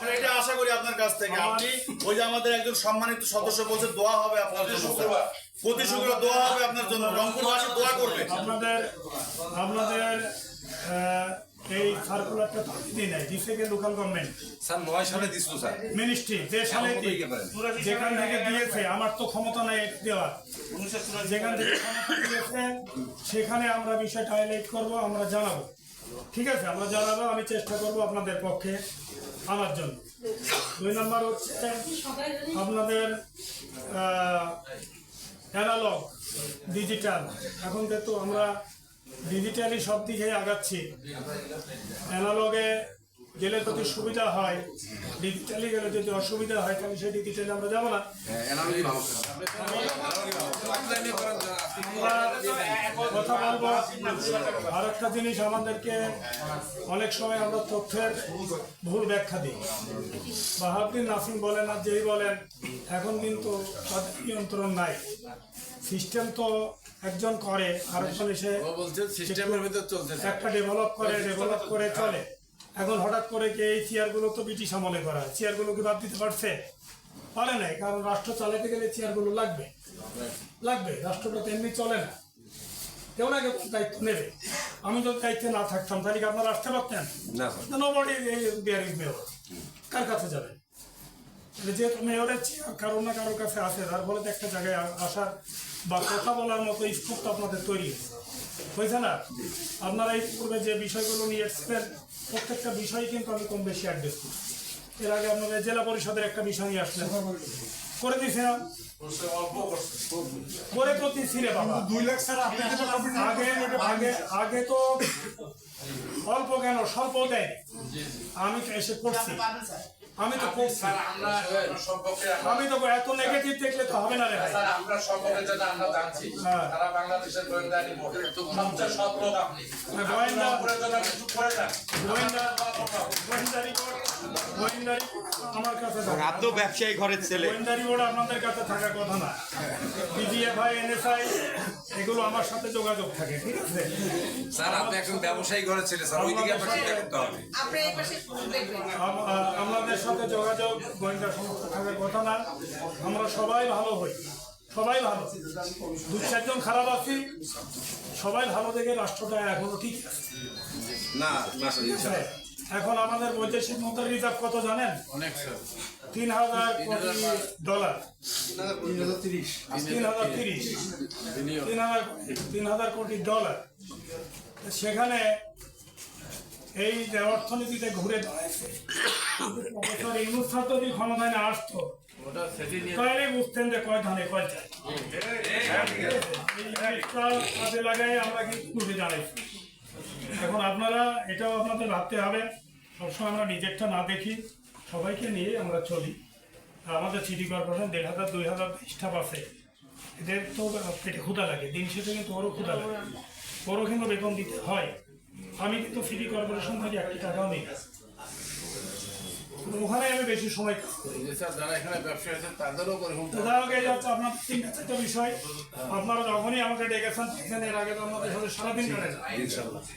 আমরা এটা আশা করি আপনার কাছ থেকে। আপনি ওই যে আমাদের একজন সম্মানিত সদস্য বলছে দোয়া হবে আপনার জন্য। প্রতি শুক্রবার দোয়া হবে আপনার জন্য। রংপুরবাসী দোয়া করবে। আপনাদের আপনাদের আহ, এই সার্কুলারটা তো দিই নাই দিছে কে লোকাল গভর্নমেন্ট স্যার নয় সালে দিছিল স্যার। মিনিস্ট্রি যে সালে দিতে। যেখান থেকে দিয়েছে আমার তো ক্ষমতা নাই এটা দেওয়ার যেখান থেকে ক্ষমতা দিয়েছে সেখানে আমরা বিষয়টা হাইলাইট করব আমরা জানাব। ঠিক আছে আমরা জানাব আমি চেষ্টা করব আপনাদের পক্ষে। আনার জন্য। দুই নম্বর হচ্ছে আপনাদের অ্যানালগ ডিজিটাল এখন যেহেতু আমরা ডিজিটালি সব দিকে আগাচ্ছি অ্যানালগে গেলে যদি সুবিধা হয় ডিজিটালি গেলে যদি অসুবিধা হয় তাহলে সেই ডিজিটালি আমরা যাব না। আমরা কথা বলব। আর একটা জিনিস আমাদেরকে অনেক সময় আমরা তথ্যের ভুল ব্যাখ্যা দিই। নাসিম বলেন আর যেই বলেন এখন কিন্তু তাদের নিয়ন্ত্রণ নাই। সিস্টেম তো একজন করে আরেকজন এসে সিস্টেমের ভিতর চলছে একটা ডেভেলপ করে ডেভেলপ করে চলে। এখন হঠাৎ করে কি এই চেয়ারগুলো তো ব্রিটিশ আমলে করা চেয়ারগুলো কি বাদ দিতে পারছে? পারে নাই কারণ রাষ্ট্র চালাতে গেলে চেয়ারগুলো লাগবে। লাগবে রাষ্ট্রটা তো এমনি চলে না। না দায়িত্ব নেবে। আমি যদি দায়িত্বে না থাকতাম তাহলে কি আপনারা আসতে পারতেন? না স্যার। মেয়র কার কাছে যাবে তাহলে যেহেতু মেয়রের কারও না কারোর কাছে আছে তার ফলে একটা জায়গায় আসার বা কথা বলার মতো স্কোপ তো আপনাদের তৈরি হয়েছে। হয়েছে না? আপনারা এই পূর্বে যে বিষয়গুলো নিয়ে এসেছিলেন প্রত্যেকটা বিষয় কিন্তু আমি কম বেশি অ্যাড্রেস করছি। এর আগে আপনাদের জেলা পরিষদের একটা বিষয় নিয়ে আসলেন। করে দিছে। না করে তো দিচ্ছি বাবা। দুই লাখ স্যার আগে আগে আগে তো অল্প কেন স্বল্প দেয়। আমি তো এসে করছি। আমি তো করছি আমরা সম্পর্কে আমি তো এত নেগেটিভ দেখলে তো হবে না রে স্যার আমরা সম্পর্কে যেটা আমরা জানছি হ্যাঁ। সারা বাংলাদেশের গোয়েন্দা রিপোর্ট সবচেয়ে সৎ লোক আপনি। গোয়েন্দা জন্য কিছু করে যান। গোয়েন্দা গোয়েন্দা রিপোর্ট গোয়েন্দা রিপোর্ট আমার কাছে থাকে। আপনিও ব্যবসায়ী ঘরের ছেলে। গোয়েন্দা রিপোর্ট আপনাদের কাছে থাকার কথা না। এনএসআই এগুলো আমার সাথে যোগাযোগ থাকে ঠিক আছে? স্যার আপনি একজন ব্যবসায়ী ঘরের ছেলে স্যার ওইদিকে আপনার চিন্তা করতে হবে। আপনি এই পাশে দেখবেন। আম- আ- আমাদের সাথে যোগাযোগ গোয়েন্দা সংস্থা থাকার কথা না। আমরা সবাই ভালো হই। সবাই ভালো। দু চারজন খারাপ আছি। সবাই ভালো দেখে রাষ্ট্রটা এখনও ঠিক আছে। না ইনশাআল্লাহ। এখন আমাদের বৈদেশিক মুদ্রার রিজার্ভ কত জানেন? অনেক তিন হাজার কোটি ডলার। তিন হাজার তিরিশ। তিন হাজার তিন হাজার কোটি ডলার। সেখানে এই যে অর্থনীতিতে ঘুরে দাঁড়াইছে। প্রফেসর ইউনুস স্যার যদি ক্ষমতায় না আসতো তাহলে বুঝতেন যে কয় ধানে কয় চাই কাজে লাগাই আমরা কিন্তু ঘুরে দাঁড়াইছি। এখন আপনারা এটাও আপনাদের ভাবতে হবে সবসময় আমরা নিজেরটা না দেখি সবাইকে নিয়ে আমরা চলি। আমাদের সিটি কর্পোরেশন দেড় হাজার দুই হাজার স্টাফ আছে এদের তো পেটে ক্ষুদা লাগে দিন শেষে কিন্তু ওরও ক্ষুদা লাগে। ওরও কিন্তু বেতন দিতে হয়। আমি কিন্তু সিটি কর্পোরেশন থেকে একটি টাকাও নিই। ওখানে আমি বেশি সময় যারা এখানে ব্যবসা আছে তাদেরও আপনার তিনটা চারটা বিষয়। আপনারা যখনই আমাকে ডেকেছেন এখানে এর আগে তো আমাদের সাথে সারাদিন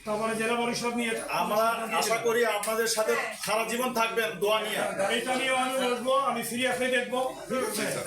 তারপরে জেলা পরিষদ নিয়ে আমরা আশা করি আপনাদের সাথে সারা জীবন থাকবেন দোয়া নিয়ে। এটা নিয়েও আমি বসবো আমি সিরিয়াসলি দেখব। ঠিক আছে